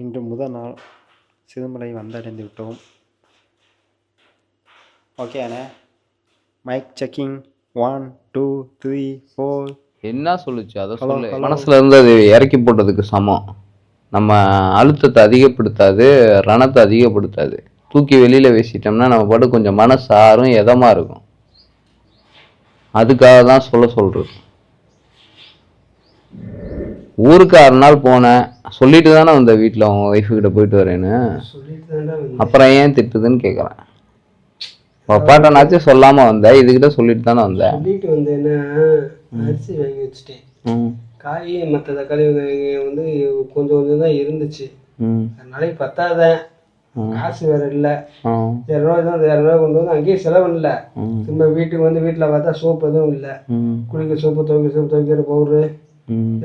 இன்று முதல் நாள் சிறுமலை வந்தடைந்து விட்டோம். ஓகே அண்ணே. Mic checking one two three four என்ன சொல்லுச்சு? அதை சொல்லு. மனசுல இருந்து அது இறக்கி போட்டதுக்கு சமம். நம்ம அழுத்தத்தை அதிகப்படுத்தாது ரணத்தை அதிகப்படுத்தாது. தூக்கி வெளியில வீசிட்டோம்னா நம்ம பாட்டு கொஞ்சம் மனசு ஆறும் எதமா இருக்கும். அதுக்காக தான் சொல்ல சொல்றது. ஊருக்கு ஆறு நாள் போனேன். சொல்லிட்டு தானே வந்த வீட்டில் அவங்க ஒய்ஃபு கிட்ட போயிட்டு வரேன்னு. வந்தேன். அப்புறம் ஏன் திட்டுதுன்னு கேட்குறேன் அப்பாட்டனாச்சும் சொல்லாம வந்த இதுகிட்ட சொல்லிட்டு தானே வந்த சொல்லிட்டு வந்தேன்னா அரிசி வாங்கி வச்சுட்டேன். காய் மற்ற தக்காளி வந்து கொஞ்சம் கொஞ்சம் தான் இருந்துச்சு. நாளைக்கு பத்தாதான் காசு வேற இல்லை. இரநூறுவா தான் இரநூறுவா கொண்டு வந்து அங்கேயே செலவு இல்லை திரும்ப வீட்டுக்கு வந்து வீட்டில் பார்த்தா சோப்பு எதுவும் இல்லை. குளிக்க சோப்பு துவைக்க சோப்பு துவைக்கிற பவுட்ரு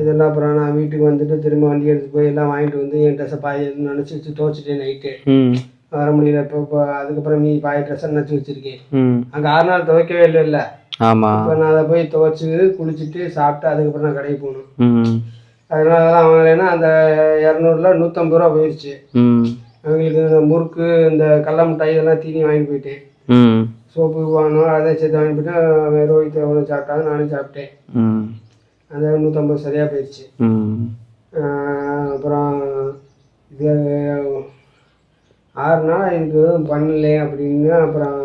இதெல்லாம் அப்புறம் நான் வீட்டுக்கு வந்துட்டு திரும்ப வண்டி எடுத்து போய் எல்லாம் வாங்கிட்டு வந்து என் ட்ரெஸ்ஸை பாய் நினச்சி வச்சு துவைச்சிட்டேன் நைட்டு வர முடியல. இப்போ இப்போ அதுக்கப்புறம் மீ பாய் ட்ரெஸ்ஸை நினச்சி வச்சிருக்கேன். அங்கே ஆறு நாள் துவைக்கவே இல்லை இல்லை. ஆமா. இப்போ நான் அதை போய் துவைச்சி குளிச்சுட்டு சாப்பிட்டு அதுக்கப்புறம் நான் கடைக்கு போகணும். அதனால தான் வாங்கலைன்னா அந்த இரநூறுல நூற்றம்பது ரூபா போயிடுச்சு அவங்களுக்கு இந்த முறுக்கு இந்த கடல மிட்டாய் இதெல்லாம் தீனி வாங்கிட்டு போயிட்டேன். சோப்பு வாங்கணும் அதை சேர்த்து வாங்கிட்டு போயிட்டு ரோஹித் எவ்வளோ சாப்பிட்டாங்க நானும் சாப்பிட்டேன். அந்த நூற்றம்பது சரியாக போயிடுச்சு அப்புறம் இது ஆறு நாள் எதுவும் பண்ணல அப்படின்னு அப்புறம்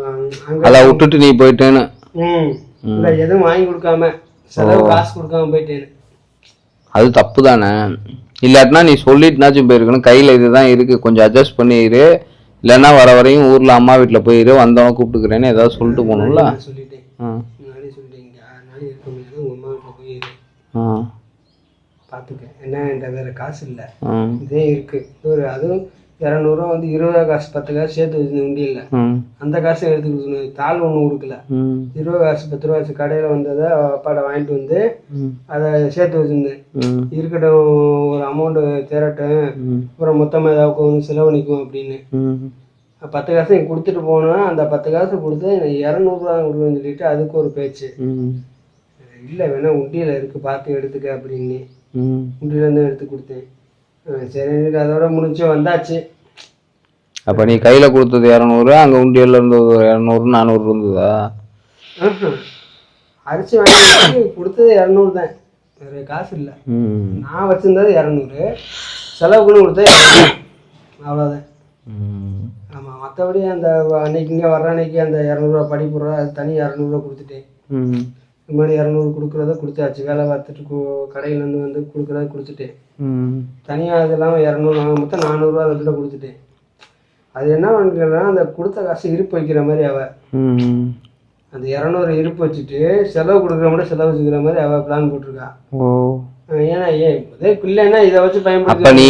அதை விட்டுட்டு நீ போயிட்டேன்னு. ம். இல்லை எதுவும் வாங்கி கொடுக்காம செலவு காசு கொடுக்காம போயிட்டேன் அது தப்பு தானே இல்லாட்டினா நீ சொல்லிட்டுனாச்சும் போயிருக்கணும். கையில் இதுதான் இருக்கு. கொஞ்சம் அட்ஜஸ்ட் பண்ணிடு இல்லைன்னா வர வரையும் ஊரில் அம்மா வீட்டில் போயிரு. வந்தவன கூப்பிட்டுக்கிறேன்னு ஏதாவது சொல்லிட்டு போகணும்ல. சொல்லிட்டேன் இங்கே ஆறு நாள் இருக்க முடியாது உங்கள் அம்மா வீட்டில் போய் இரு. ஆ பார்த்துக்க என்ன என்கிட்ட வேறு காசு இல்லை. இதே இருக்குது ஒரு அதுவும் இரநூறுவா வந்து இருபது காசு பத்து காசு சேர்த்து வச்சிருந்தேன் உண்டியல்ல ம் அந்த காசை எடுத்து கொடுக்கணும் தாள் ஒன்றும் கொடுக்கல. இருபது காசு பத்து ரூபா காசு கடையில் வந்ததை அப்பாட்ட வாங்கிட்டு வந்து அதை சேர்த்து வச்சிருந்தேன். இருக்கட்டும் ஒரு அமௌண்ட்டு தேரட்டும் அப்புறம் மொத்தமாக ஏதாவது கொஞ்சம் செலவு நிற்கும் அப்படின்னு. பத்து காசு கொடுத்துட்டு போனேன். அந்த பத்து காசு கொடுத்து இரநூறுவா கொடுக்குன்னு சொல்லிட்டு அதுக்கு ஒரு பேச்சு. இல்லை வேணா உண்டியில் இருக்குது பார்த்து எடுத்துக்க அப்படின்னு. ம். உண்டியிலேருந்து எடுத்து கொடுத்தேன். அஹ் சரின்னுட்டு அதோட முடிஞ்சு வந்தாச்சு. அப்போ நீ கையில் கொடுத்தது இரநூறு அங்கே உண்டியல்ல இருந்தது ஒரு இரநூறு நானூறு இருந்ததா. அரிசி வாங்கி கொடுத்தது இரநூறு தான். வேறு காசு இல்லை. ம். நான் வச்சிருந்தது இரநூறு. செலவுக்குன்னு கொடுத்தது அவ்வளோதான் ஆமாம் மற்றபடி அந்த அன்னைக்கு இங்கே வர்ற அன்னைக்கு அந்த இரநூறுவா படிப்பு ரூபா அது தனி இரநூறுவா கொடுத்துட்டேன். ம். இது மாதிரி இரநூறு கொடுக்குறத கொடுத்தாச்சு. வேலை பார்த்துட்டு கடையிலேருந்து வந்து கொடுக்குறத கொடுத்துட்டேன் தனியாக அது இல்லாமல் இரநூறு மொத்தம் நானூறுரூவா அதுக்கிட்ட கொடுத்துட்டேன் அது என்ன பண்ணிக்கிறேன்னா அந்த கொடுத்த காசு இருப்பு வைக்கிற மாதிரி அவ. அந்த இரநூறு இருப்பு வச்சுட்டு செலவு கொடுக்குற மட்டும் செலவு வச்சுக்கிற மாதிரி அவள் பிளான் போட்டிருக்கா. ஏன்னா ஏன் இதே இல்லைன்னா இதை வச்சு அப்ப பயன்படுத்தி நீ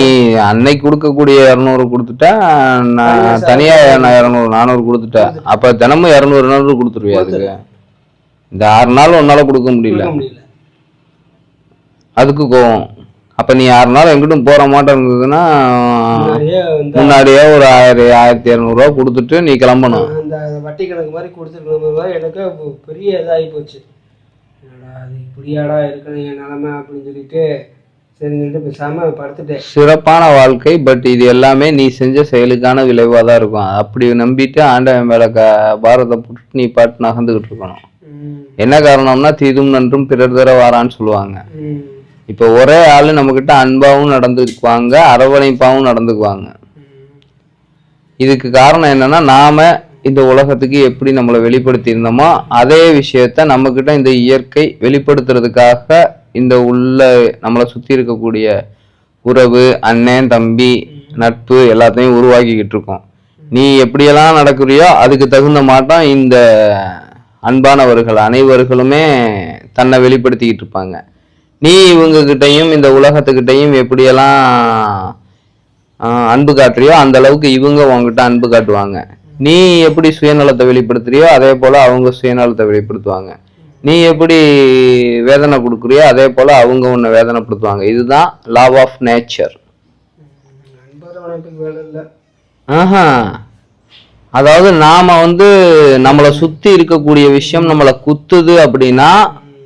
அன்னைக்கு கொடுக்கக்கூடிய இரநூறு கொடுத்துட்டா நான் தனியா நான் இரநூறு நானூறு கொடுத்துட்டேன். அப்ப தினமும் இரநூறு நானூறு கொடுத்துருவியா அதுக்கு? இந்த ஆறு நாள் உன்னால கொடுக்க முடியல. அதுக்கு கோவம். அப்ப நீ ஆறு நாள் எங்கிட்டும் போற மாட்டேன் இருந்ததுன்னா முன்னாடியே ஒரு ஆயிரம் ஆயிரத்தி இரநூறுவா கொடுத்துட்டு நீ கிளம்பணும். அந்த வட்டி கணக்கு மாதிரி கொடுத்துருக்கணும் மாதிரி எனக்கு பெரிய இதாகி போச்சு. என்னடா அது இப்படியாடா இருக்கணும் என் நிலமை அப்படின்னு சொல்லிட்டு சிறப்பான வாழ்க்கை பட் இது எல்லாமே நீ செஞ்ச செயலுக்கான விளைவாக தான் இருக்கும். அப்படி நம்பிட்டு ஆண்டவன் மேல பாரத்தை போட்டு நீ பாட்டு நகர்ந்துகிட்டு இருக்கணும். என்ன காரணம்னா தீதும் நன்றும் பிறர் தர வாரான்னு சொல்லுவாங்க. இப்போ ஒரே ஆளு நம்மக்கிட்ட அன்பாவும் நடந்துக்குவாங்க அரவணைப்பாவும் நடந்துக்குவாங்க. இதுக்கு காரணம் என்னன்னா நாம இந்த உலகத்துக்கு எப்படி நம்மளை வெளிப்படுத்தி இருந்தோமோ அதே விஷயத்த நம்மக்கிட்ட இந்த இயற்கை வெளிப்படுத்துறதுக்காக இந்த உள்ள நம்மளை சுத்தி இருக்கக்கூடிய உறவு அண்ணன் தம்பி நட்பு எல்லாத்தையும் உருவாக்கிக்கிட்டு இருக்கோம். நீ எப்படியெல்லாம் நடக்கிறியோ அதுக்கு தகுந்த மாட்டம் இந்த அன்பானவர்கள் அனைவர்களுமே தன்னை வெளிப்படுத்திக்கிட்டு இருப்பாங்க. நீ இவங்க கிட்டயும் இந்த உலகத்துக்கிட்டையும் எப்படியெல்லாம் அன்பு காட்டுறியோ அந்த அளவுக்கு இவங்க உங்ககிட்ட அன்பு காட்டுவாங்க. நீ எப்படி சுயநலத்தை வெளிப்படுத்துறியோ அதே போல அவங்க சுயநலத்தை வெளிப்படுத்துவாங்க. நீ எப்படி வேதனை கொடுக்குறியோ அதே போல அவங்க உன்னை வேதனைப்படுத்துவாங்க. இதுதான் லாவ் ஆஃப் நேச்சர் ஆஹா. அதாவது நாம வந்து நம்மளை சுத்தி இருக்கக்கூடிய விஷயம் நம்மளை குத்துது அப்படின்னா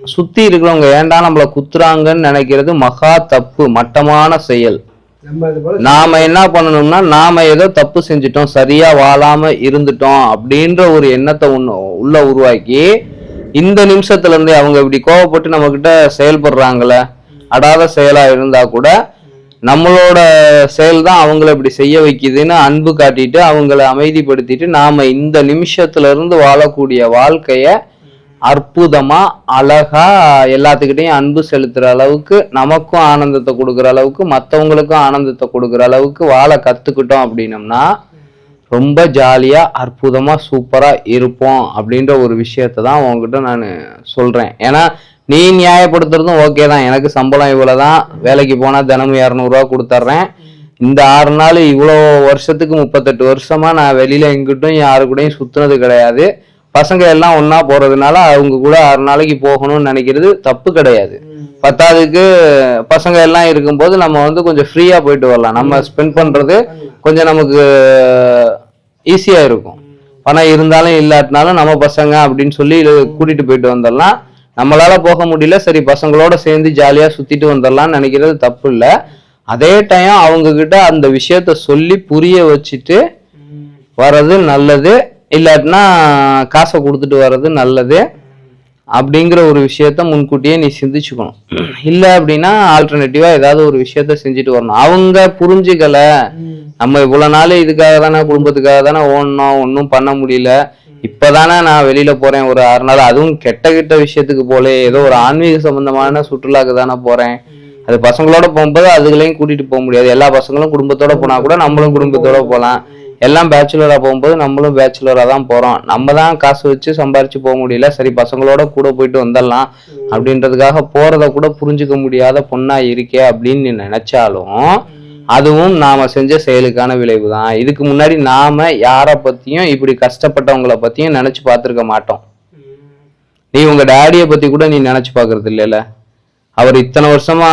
சுத்தி இருக்கிறவங்க ஏன்டா நம்மளை குத்துறாங்கன்னு நினைக்கிறது மகா தப்பு மட்டமான செயல். நாம என்ன பண்ணணும்னா நாம ஏதோ தப்பு செஞ்சிட்டோம் சரியா வாழாம இருந்துட்டோம் அப்படின்ற ஒரு எண்ணத்தை உன்னு- உள்ள உருவாக்கி இந்த நிமிஷத்துல இருந்து அவங்க இப்படி கோவப்பட்டு நம்ம கிட்ட செயல்படுறாங்களே அடாத செயலா இருந்தா கூட நம்மளோட செயல் தான் அவங்கள இப்படி செய்ய வைக்குதுன்னு அன்பு காட்டிட்டு அவங்கள அமைதிப்படுத்திட்டு நாம இந்த நிமிஷத்துல இருந்து வாழக்கூடிய வாழ்க்கைய அற்புதமா அழகா எல்லாத்துக்கிட்டையும் அன்பு செலுத்துற அளவுக்கு நமக்கும் ஆனந்தத்தை கொடுக்குற அளவுக்கு மற்றவங்களுக்கும் ஆனந்தத்தை கொடுக்குற அளவுக்கு வாழ கத்துக்கிட்டோம் அப்படின்னம்னா ரொம்ப ஜாலியா அற்புதமா சூப்பரா இருப்போம் அப்படின்ற ஒரு விஷயத்தை தான் உங்ககிட்ட நான் சொல்றேன். ஏன்னா நீ நியாயப்படுத்துறதும் ஓகே தான். எனக்கு சம்பளம் இவ்வளவுதான். வேலைக்கு போனா தினமும் இரநூறுவா கொடுத்துட்றேன் இந்த ஆறு நாள் இவ்வளோ வருஷத்துக்கு முப்பத்தெட்டு வருஷமா நான் வெளியில எங்கிட்டும் யாரு கூடயும் சுத்துனது கிடையாது. பசங்க எல்லாம் ஒன்றா போறதுனால அவங்க கூட ஆறு நாளைக்கு போகணும்னு நினைக்கிறது தப்பு கிடையாது. பத்தாவதுக்கு பசங்க எல்லாம் இருக்கும்போது நம்ம வந்து கொஞ்சம் ஃப்ரீயா போயிட்டு வரலாம். நம்ம ஸ்பெண்ட் பண்றது கொஞ்சம் நமக்கு ஈஸியா இருக்கும். பணம் இருந்தாலும் இல்லாட்டினாலும் நம்ம பசங்க அப்படின்னு சொல்லி கூட்டிகிட்டு கூட்டிட்டு போயிட்டு வந்துடலாம். நம்மளால போக முடியல. சரி பசங்களோட சேர்ந்து ஜாலியா சுத்திட்டு வந்துடலாம்னு நினைக்கிறது தப்பு இல்லை அதே டைம் அவங்க கிட்ட அந்த விஷயத்த சொல்லி புரிய வச்சுட்டு வர்றது நல்லது. இல்லாட்டினா காசை கொடுத்துட்டு வர்றது நல்லது. அப்படிங்கிற ஒரு விஷயத்த முன்கூட்டியே நீ சிந்திச்சுக்கணும். இல்லை அப்படின்னா ஆல்டர்னேட்டிவா ஏதாவது ஒரு விஷயத்த செஞ்சுட்டு வரணும். அவங்க புரிஞ்சுக்கல. நம்ம இவ்வளவு நாள் இதுக்காக தானே குடும்பத்துக்காக தானே ஓடணும் ஒன்றும் பண்ண முடியல. இப்பதானே நான் வெளியில போறேன். ஒரு ஆறு நாள் அதுவும் கெட்ட கெட்ட விஷயத்துக்கு போல ஏதோ ஒரு ஆன்மீக சம்பந்தமான சுற்றுலாக்கு தானே போறேன். அது பசங்களோட போகும்போது அதுகளையும் கூட்டிட்டு போக முடியாது. எல்லா பசங்களும் குடும்பத்தோட போனா கூட நம்மளும் குடும்பத்தோட போகலாம் எல்லாம் பேச்சுலரா போகும்போது நம்மளும் பேச்சுலரா தான் போறோம். நம்ம தான் காசு வச்சு சம்பாரிச்சு போக முடியல. சரி பசங்களோட கூட போயிட்டு வந்துடலாம். அப்படின்றதுக்காக போறத கூட புரிஞ்சுக்க முடியாத பொண்ணா இருக்கே அப்படின்னு நீ நினைச்சாலும் அதுவும் நாம செஞ்ச செயலுக்கான விளைவு தான் இதுக்கு முன்னாடி நாம யாரை பத்தியும் இப்படி கஷ்டப்பட்டவங்கள பத்தியும் நினைச்சு பார்த்துருக்க மாட்டோம். நீ உங்க டேடியை பத்தி கூட நீ நினைச்சு பாக்குறது இல்லைல்ல? அவர் இத்தனை வருஷமா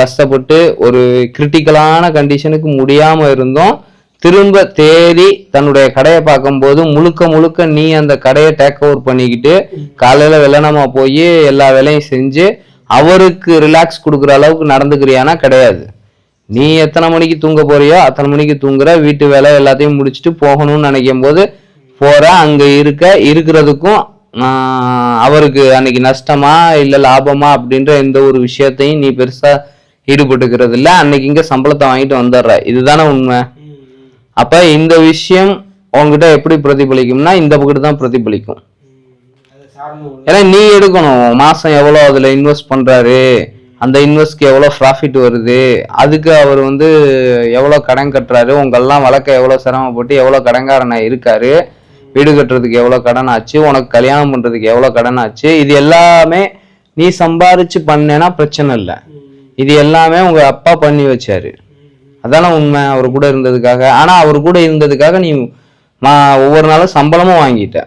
கஷ்டப்பட்டு ஒரு கிரிட்டிக்கலான கண்டிஷனுக்கு முடியாம இருந்தோம் திரும்ப தேடி தன்னுடைய கடையை பார்க்கும்போது முழுக்க முழுக்க நீ அந்த கடையை டேக் ஓவர் பண்ணிக்கிட்டு காலையில வெள்ளனமா போய் எல்லா வேலையும் செஞ்சு அவருக்கு ரிலாக்ஸ் கொடுக்குற அளவுக்கு நடந்துக்கிறியானா கிடையாது. நீ எத்தனை மணிக்கு தூங்க போறியோ அத்தனை மணிக்கு தூங்குற வீட்டு வேலை எல்லாத்தையும் முடிச்சுட்டு போகணும்னு நினைக்கும் போது போற அங்க இருக்க இருக்கிறதுக்கும் அவருக்கு அன்னைக்கு நஷ்டமா இல்ல லாபமா அப்படின்ற எந்த ஒரு விஷயத்தையும் நீ பெருசா ஈடுபட்டுக்கிறது இல்ல. அன்னைக்கு இங்க சம்பளத்தை வாங்கிட்டு வந்துடுற. இதுதானே உண்மை. அப்ப இந்த விஷயம் உன்கிட்ட எப்படி பிரதிபலிக்கும்னா இந்த பக்கத்து தான் பிரதிபலிக்கும். ஏன்னா நீ எடுக்கணும். மாசம் எவ்வளோ அதுல இன்வெஸ்ட் பண்றாரு? அந்த இன்வெஸ்ட்க்கு எவ்வளோ ப்ராஃபிட் வருது? அதுக்கு அவர் வந்து எவ்வளோ கடன் கட்டுறாரு? உங்கள்லாம் வளர்க்க எவ்வளோ சிரமப்பட்டு எவ்வளோ கடன்காரனா இருக்காரு? வீடு கட்டுறதுக்கு எவ்வளோ கடன் ஆச்சு? உனக்கு கல்யாணம் பண்ணுறதுக்கு எவ்வளோ கடன் ஆச்சு? இது எல்லாமே நீ சம்பாரிச்சு பண்ணேன்னா பிரச்சனை இல்லை. இது எல்லாமே உங்கள் அப்பா பண்ணி வச்சாரு. அதானே உண்மை. அவர் கூட இருந்ததுக்காக. ஆனால் அவர் கூட இருந்ததுக்காக நீ நான் ஒவ்வொரு நாளும் சம்பளமும் வாங்கிட்ட.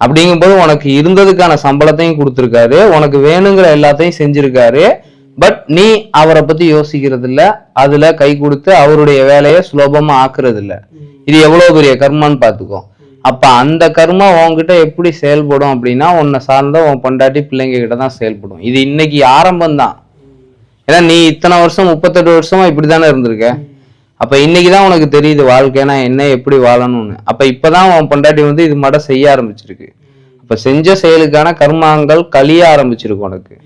அப்படிங்கும்போது உனக்கு இருந்ததுக்கான சம்பளத்தையும் கொடுத்துருக்காரு உனக்கு வேணுங்கிற எல்லாத்தையும் செஞ்சிருக்காரு. பட் நீ அவரை பத்தி யோசிக்கிறது இல்ல அதுல கை கொடுத்து அவருடைய வேலையை சுலபமா ஆக்குறது இல்ல இது எவ்வளவு பெரிய கர்மான்னு பாத்துக்கோ அப்ப அந்த கர்மா உன்கிட்ட எப்படி செயல்படும் அப்படின்னா உன்னை சார்ந்த உன் பொண்டாட்டி பிள்ளைங்க கிட்ட தான் செயல்படும். இது இன்னைக்கு ஆரம்பம் தான் ஏன்னா நீ இத்தனை வருஷம் முப்பத்தெட்டு வருஷமா இப்படிதானே இருந்திருக்க? அப்ப இன்னைக்கு தான் உனக்கு தெரியுது வாழ்க்கைனா என்ன எப்படி வாழணும்னு. அப்ப இப்பதான் உன் பொண்டாட்டி வந்து இது மட்டும் செய்ய ஆரம்பிச்சிருக்கு. அப்ப செஞ்ச செயலுக்கான கர்மாங்கள் கழிய ஆரம்பிச்சிருக்கு உனக்கு.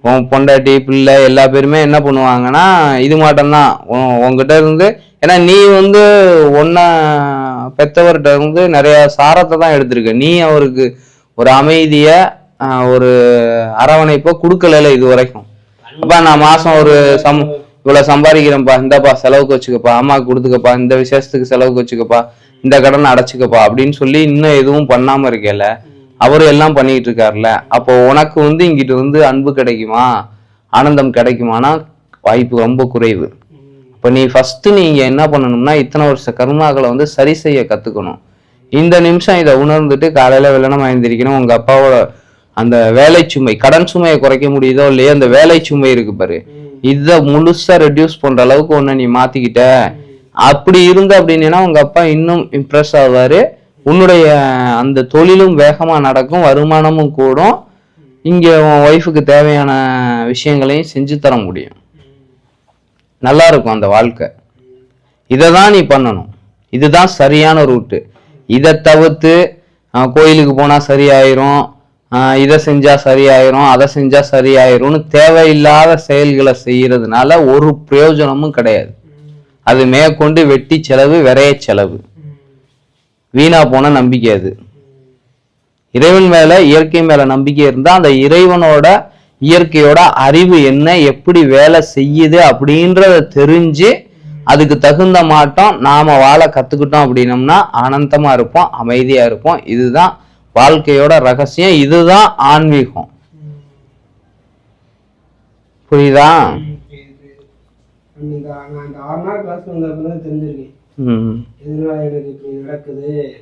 உன் பொண்டாட்டி பிள்ளை எல்லா பேருமே என்ன பண்ணுவாங்கன்னா இது மாட்டம்தான். உன்- உன்கிட்ட இருந்து ஏன்னா நீ வந்து ஒன்ன பெத்தவர்கிட்ட இருந்து நிறைய சாரத்தை தான் எடுத்திருக்க. நீ அவருக்கு ஒரு அமைதிய ஒரு அரவணைப்போ கொடுக்கல இது வரைக்கும். அப்ப நான் மாசம் ஒரு சம் இவ்வளவு சம்பாதிக்கிறேன்ப்பா இந்தப்பா செலவுக்கு வச்சுக்கப்பா அம்மாவுக்கு கொடுத்துக்கப்பா இந்த விசேஷத்துக்கு செலவுக்கு வச்சுக்கப்பா இந்த கடனை அடைச்சுக்கப்பா அப்படின்னு சொல்லி இன்னும் எதுவும் பண்ணாம இருக்கல அவரு எல்லாம் பண்ணிட்டு இருக்காருல்ல அப்போ உனக்கு வந்து இங்கிட்டு வந்து அன்பு கிடைக்குமா? ஆனந்தம் கிடைக்குமானா? வாய்ப்பு ரொம்ப குறைவு. இப்போ நீ ஃபர்ஸ்ட் நீங்க என்ன பண்ணணும்னா இத்தனை வருஷ கர்மாக்களை வந்து சரி செய்ய கத்துக்கணும். இந்த நிமிஷம் இதை உணர்ந்துட்டு காலையில வெள்ளனம் எழுந்திரிக்கணும் உங்க அப்பாவோட அந்த வேலை சுமை கடன் சுமையை குறைக்க முடியுதோ இல்லையோ அந்த வேலை சுமை இருக்கு பாரு. இதை முழுசா ரெடியூஸ் பண்ற அளவுக்கு ஒண்ணு நீ மாத்திக்கிட்ட. அப்படி இருந்த அப்படின்னா உங்க அப்பா இன்னும் இம்ப்ரெஸ் ஆவாரு. உன்னுடைய அந்த தொழிலும் வேகமா நடக்கும் வருமானமும் கூடும். இங்க உன் ஒய்ஃபுக்கு தேவையான விஷயங்களையும் செஞ்சு தர முடியும். நல்லா இருக்கும் அந்த வாழ்க்கை. இதை தான் நீ பண்ணணும். இதுதான் சரியான ரூட்டு இதை தவிர்த்து கோயிலுக்கு போனால் சரியாயிரும். இதை செஞ்சா சரியாயிரும் அதை செஞ்சா சரியாயிரும்னு தேவையில்லாத செயல்களை செய்யறதுனால ஒரு பிரயோஜனமும் கிடையாது. அது மேற்கொண்டு வெட்டி செலவு விரைய செலவு. வீணா போன நம்பிக்கை அது. இறைவன் மேல இயற்கை மேல நம்பிக்கை இருந்தா அந்த இறைவனோட இயற்கையோட அறிவு என்ன எப்படி வேலை செய்யுது அப்படின்றத தெரிஞ்சு அதுக்கு தகுந்த மாட்டம் நாம வாழ கத்துக்கிட்டோம் அப்படின்னம்னா ஆனந்தமா இருப்போம் அமைதியா இருப்போம். இதுதான் வாழ்க்கையோட ரகசியம் இதுதான் ஆன்மீகம். புரியுதா? இந்த ஆறு நாள் கிளாஸ் வந்த அப்புறம் தெரிஞ்சிருக்கேன். ம். எதனால எனக்கு இப்படி நடக்குது?